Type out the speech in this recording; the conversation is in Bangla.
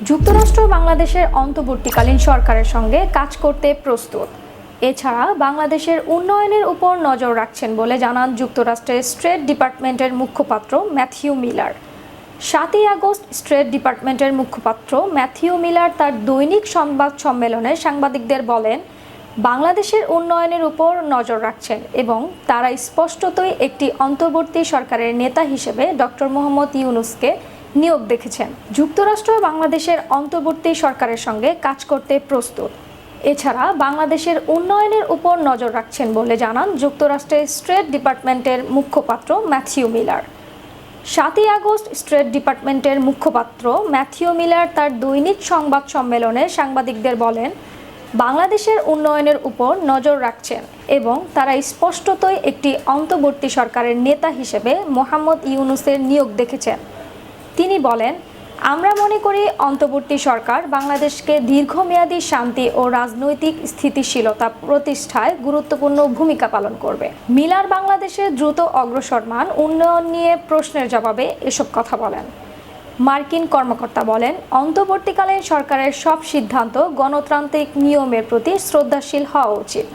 যুক্তরাষ্ট্র বাংলাদেশের অন্তর্বর্তীকালীন সরকারের সঙ্গে কাজ করতে প্রস্তুত। এছাড়া বাংলাদেশের উন্নয়নের উপর নজর রাখছেন বলে জানান যুক্তরাষ্ট্রের স্ট্রেট ডিপার্টমেন্টের মুখপাত্র ম্যাথিউ মিলার। সাতই আগস্ট স্ট্রেট ডিপার্টমেন্টের মুখপাত্র ম্যাথিউ মিলার তার দৈনিক সংবাদ সম্মেলনে সাংবাদিকদের বলেন, বাংলাদেশের উন্নয়নের উপর নজর রাখছেন এবং তারা স্পষ্টতই একটি অন্তর্বর্তী সরকারের নেতা হিসেবে ডক্টর মোহাম্মদ ইউনুসকে নিয়োগ দেখেছেন। যুক্তরাষ্ট্র বাংলাদেশের অন্তর্বর্তী সরকারের সঙ্গে কাজ করতে প্রস্তুত। এছাড়া বাংলাদেশের উন্নয়নের উপর নজর রাখছেন বলে জানান যুক্তরাষ্ট্রের স্ট্রেট ডিপার্টমেন্টের মুখপাত্র ম্যাথিউ মিলার। সাতই আগস্ট স্ট্রেট ডিপার্টমেন্টের মুখপাত্র ম্যাথিউ মিলার তার দৈনিক সংবাদ সম্মেলনে সাংবাদিকদের বলেন, বাংলাদেশের উন্নয়নের উপর নজর রাখছেন এবং তারা স্পষ্টতই একটি অন্তর্বর্তী সরকারের নেতা হিসেবে মোহাম্মদ ইউনুসের নিয়োগ দেখেছেন। তিনি বলেন, আমরা মনে করি অন্তর্বর্তী সরকার বাংলাদেশকে দীর্ঘমেয়াদী শান্তি ও রাজনৈতিক স্থিতিশীলতা প্রতিষ্ঠায় গুরুত্বপূর্ণ ভূমিকা পালন করবে। মিলার বাংলাদেশের দ্রুত অগ্রসরমান উন্নয়ন নিয়ে প্রশ্নের জবাবে এসব কথা বলেন। মার্কিন কর্মকর্তা বলেন, অন্তর্বর্তীকালীন সরকারের সব সিদ্ধান্ত গণতান্ত্রিক নিয়মের প্রতি শ্রদ্ধাশীল হওয়া উচিত।